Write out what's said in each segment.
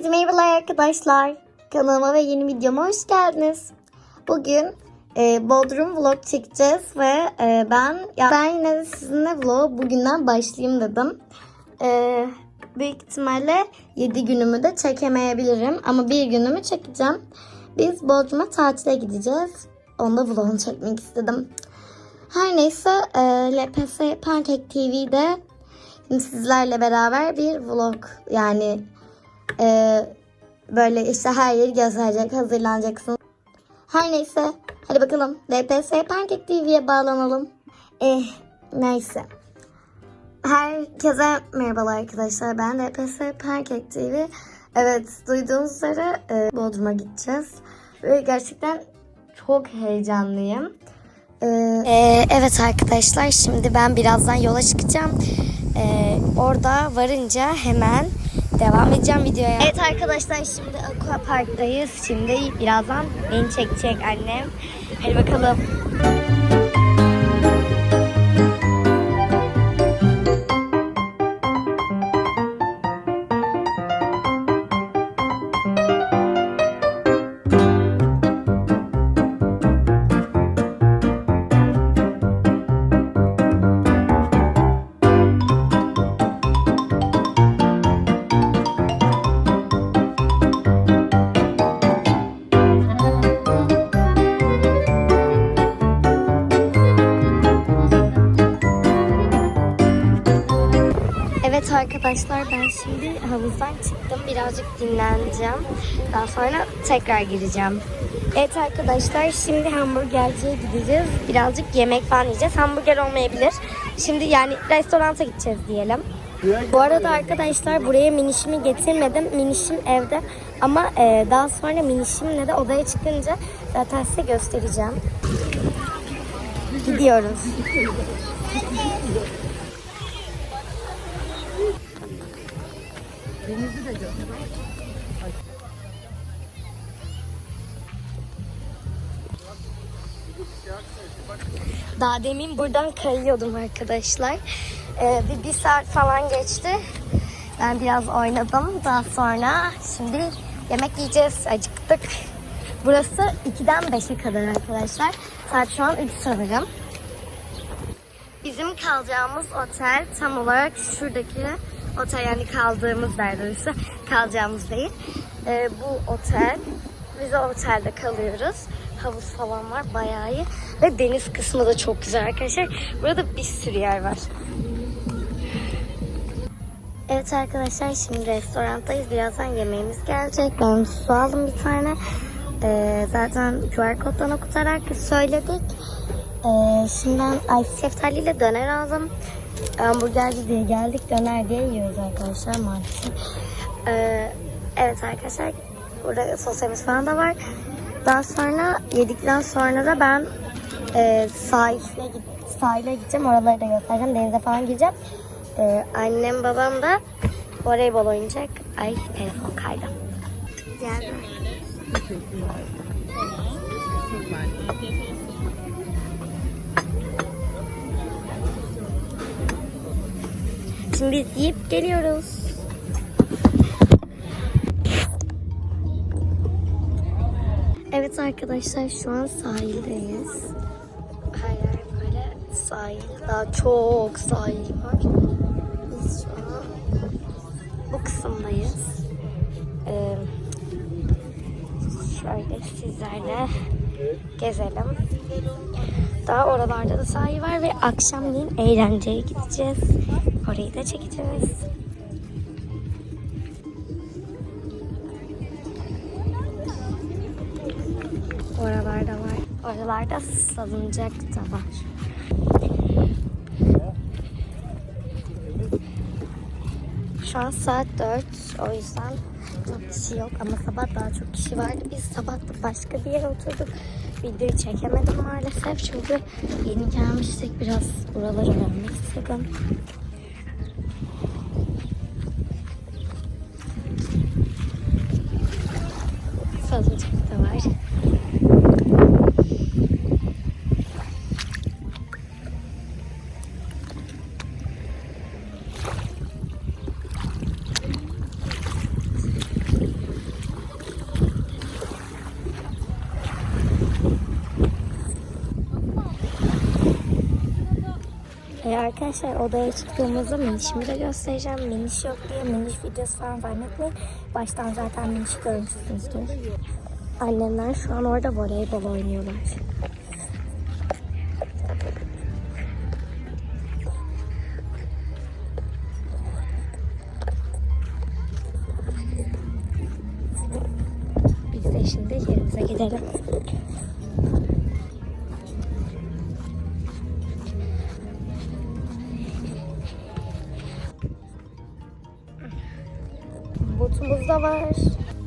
Herkese merhabalar arkadaşlar. Kanalıma ve yeni videoma hoş geldiniz. Bugün e, Bodrum vlog çekeceğiz ve e, ben ya ben yine de sizinle vlog bugünden başlayayım dedim. E, büyük ihtimalle 7 günümü de çekemeyebilirim ama bir günümü çekeceğim. Biz Bodrum'a tatile gideceğiz. Onda vlogunu çekmek istedim. Her neyse e, LPS Pancake TV'de sizlerle beraber bir vlog yani e, böyle işte her yeri gösterecek, hazırlanacaksın. Her neyse hadi bakalım LPS Pancake TV'ye bağlanalım. Eh neyse. Herkese merhabalar arkadaşlar. Ben LPS Pancake TV. Evet duyduğunuz üzere e, Bodrum'a gideceğiz. Ve gerçekten çok heyecanlıyım. Ee, evet arkadaşlar şimdi ben birazdan yola çıkacağım. Ee, orada varınca hemen devam edeceğim videoya. Evet arkadaşlar şimdi Aqua Park'tayız. Şimdi birazdan beni çekecek annem. Hadi bakalım. Arkadaşlar ben şimdi havuzdan çıktım. Birazcık dinleneceğim. Daha sonra tekrar gireceğim. Evet arkadaşlar şimdi hamburgerciye gideceğiz. Birazcık yemek falan yiyeceğiz. Hamburger olmayabilir. Şimdi yani restoranta gideceğiz diyelim. Bu arada arkadaşlar buraya minişimi getirmedim. Minişim evde ama e, daha sonra minişimle de odaya çıkınca zaten size göstereceğim. Gidiyoruz. Daha demin buradan kayıyordum arkadaşlar. Ee, bir, bir saat falan geçti. Ben biraz oynadım. Daha sonra şimdi yemek yiyeceğiz. Acıktık. Burası 2'den 5'e kadar arkadaşlar. Saat şu an 3 sanırım. Bizim kalacağımız otel tam olarak şuradaki otel yani kaldığımız doğrusu kalacağımız değil. Ee, bu otel. Biz o otelde kalıyoruz. Havuz falan var bayağı iyi. Ve deniz kısmı da çok güzel arkadaşlar. Burada bir sürü yer var. Evet arkadaşlar şimdi restorandayız. Birazdan yemeğimiz gelecek. Ben su aldım bir tane. Ee, zaten QR koddan okutarak söyledik. Ee, şimdi ben ice şeftaliyle döner aldım. Hamburgerci diye geldik. Döner diye yiyoruz arkadaşlar maalesef. Ee, evet arkadaşlar. Burada soslarımız falan da var. Daha sonra yedikten sonra da ben e, sahile, sahile gideceğim. Oraları da göstereceğim. Denize falan gireceğim. Ee, annem babam da voleybol oynayacak. Ay telefon kaydı. Geldi. Şimdi biz yiyip geliyoruz. Evet arkadaşlar şu an sahildeyiz. Her yer böyle sahil. Daha çok sahil var. Biz şu an bu kısımdayız. Ee, şöyle sizlerle gezelim. Daha oralarda da sahil var ve akşamleyin eğlenceye gideceğiz. Orayı da çekeceğiz. Var. Oralarda salıncak da var. Şu an saat 4. O yüzden çok kişi yok ama sabah daha çok kişi vardı. Biz sabah da başka bir yere oturduk. Videoyu çekemedim maalesef çünkü yeni gelmiştik. Biraz buraları görmek istedim. Salıncak da var. Arkadaşlar odaya çıktığımızda minişimi de göstereceğim. Miniş yok diye miniş videosu falan zannetmeyin. Baştan zaten miniş görmüşsünüzdür. Annemler şu an orada voleybol oynuyorlar. Biz de şimdi yerimize gidelim. Botumuz da var.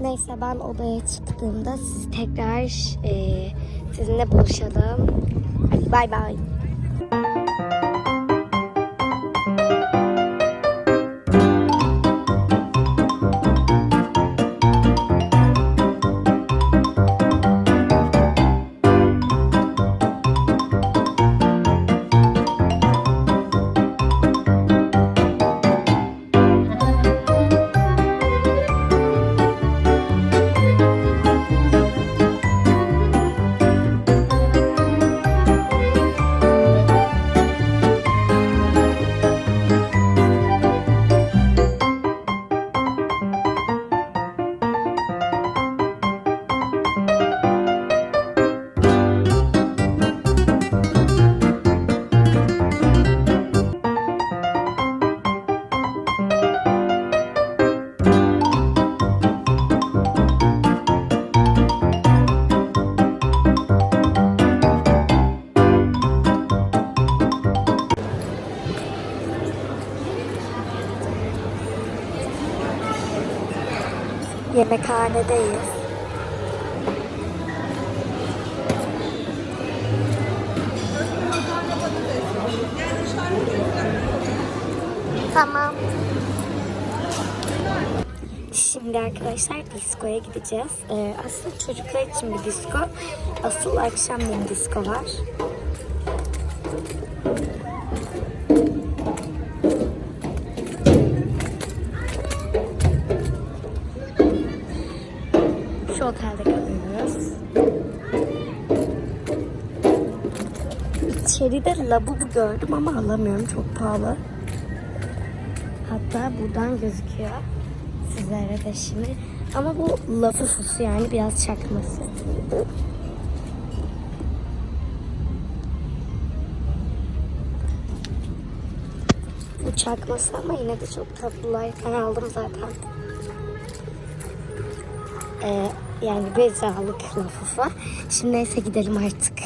Neyse ben odaya çıktığımda siz tekrar e, sizinle buluşalım. Hadi bay bay. Yemekhanedeyiz. Tamam. Şimdi arkadaşlar diskoya gideceğiz. Ee, aslında çocuklar için bir disko. Asıl akşamleyin disko var. Otelde kalıyoruz. İçeride labubu gördüm ama alamıyorum. Çok pahalı. Hatta buradan gözüküyor. Sizlere de şimdi. Ama bu labubusu yani biraz çakması. Bu çakması ama yine de çok tatlılar. Ben aldım zaten. Ee, yani bezalık lafufa. Şimdi neyse gidelim artık.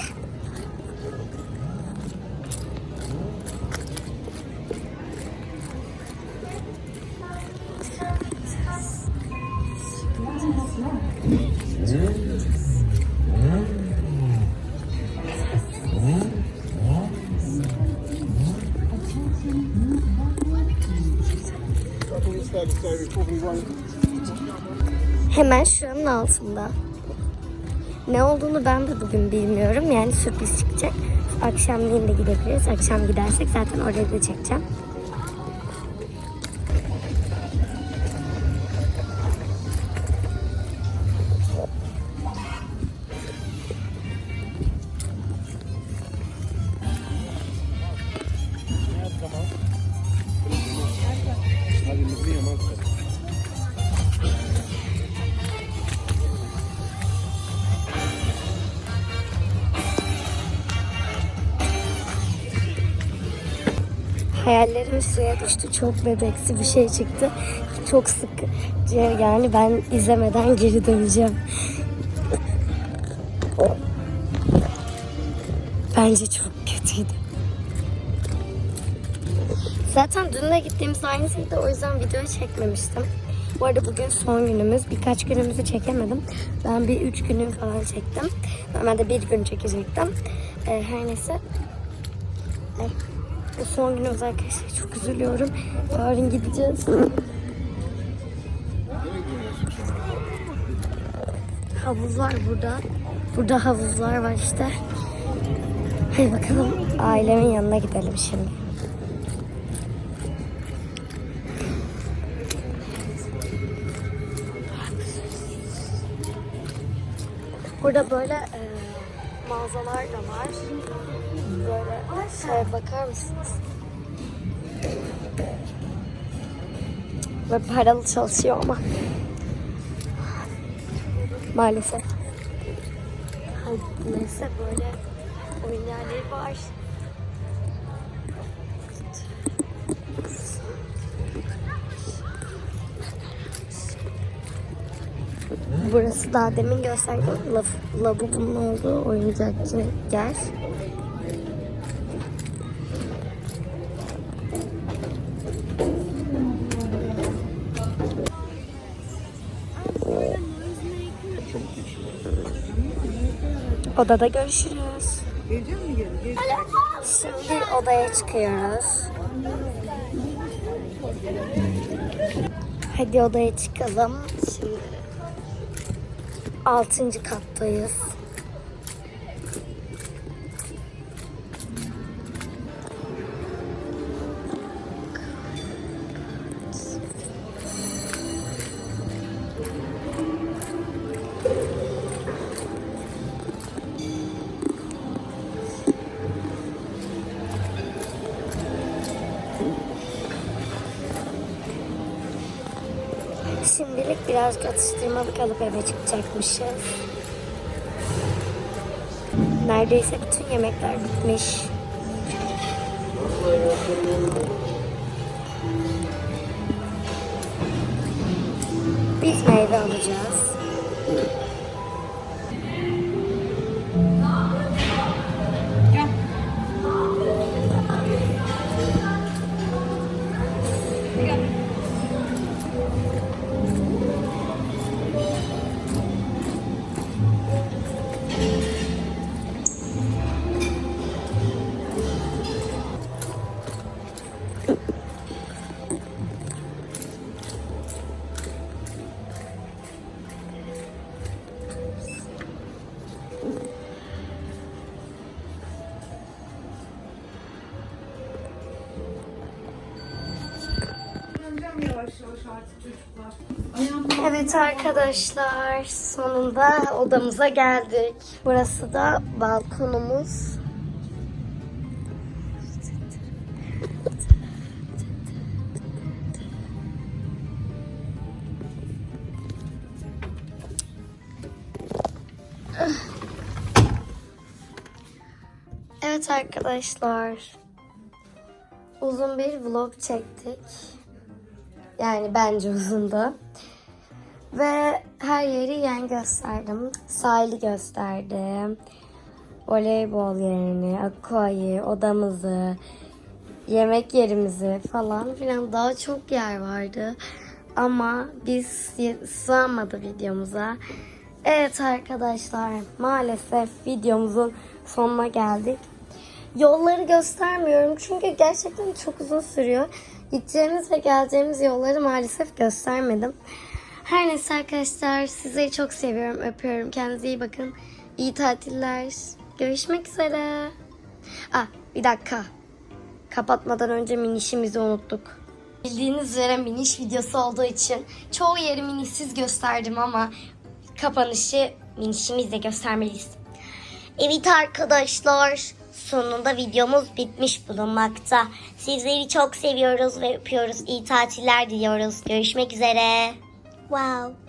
Hemen şuranın altında. Ne olduğunu ben de bugün bilmiyorum. Yani sürpriz çıkacak. Akşamleyin de gidebiliriz. Akşam gidersek zaten oraya da çekeceğim. Hayallerim suya düştü. Çok bebeksi bir şey çıktı. Çok sıkıcı. Yani ben izlemeden geri döneceğim. Bence çok kötüydü. Zaten dün de gittiğimiz aynısıydı. O yüzden video çekmemiştim. Bu arada bugün son günümüz. Birkaç günümüzü çekemedim. Ben bir üç günüm falan çektim. Normalde bir gün çekecektim. Ee, her neyse. Ay. Bu son günümüz arkadaşlar. Çok üzülüyorum. Yarın gideceğiz. Havuzlar burada. Burada havuzlar var işte. Hadi bakalım ailemin yanına gidelim şimdi. Burada böyle mağazalar da var. Böyle şeye bakar mısınız? Ve paralı çalışıyor ama. Maalesef. Neyse böyle oyun yerleri var. Burası daha demin gösterdiğim laf, lavabonun olduğu oyuncakçı yer. Odada görüşürüz. Şimdi odaya çıkıyoruz. Hadi odaya çıkalım. Şimdi altıncı kattayız. Şimdilik birazcık atıştırmalık alıp eve çıkacakmışız. Neredeyse bütün yemekler bitmiş. Biz meyve alacağız. Evet arkadaşlar sonunda odamıza geldik. Burası da balkonumuz. Evet arkadaşlar. Uzun bir vlog çektik. Yani bence uzundu. Ve her yeri yen gösterdim. Sahili gösterdim. Voleybol yerini, aquayı, odamızı, yemek yerimizi falan filan daha çok yer vardı. Ama biz sığamadı videomuza. Evet arkadaşlar maalesef videomuzun sonuna geldik. Yolları göstermiyorum çünkü gerçekten çok uzun sürüyor. Gideceğimiz ve geleceğimiz yolları maalesef göstermedim. Her neyse arkadaşlar sizleri çok seviyorum, öpüyorum. Kendinize iyi bakın. İyi tatiller. Görüşmek üzere. Ah bir dakika. Kapatmadan önce minişimizi unuttuk. Bildiğiniz üzere miniş videosu olduğu için çoğu yeri minişsiz gösterdim ama kapanışı minişimizle göstermeliyiz. Evet arkadaşlar sonunda videomuz bitmiş bulunmakta. Sizleri çok seviyoruz ve öpüyoruz. İyi tatiller diliyoruz. Görüşmek üzere. Wow.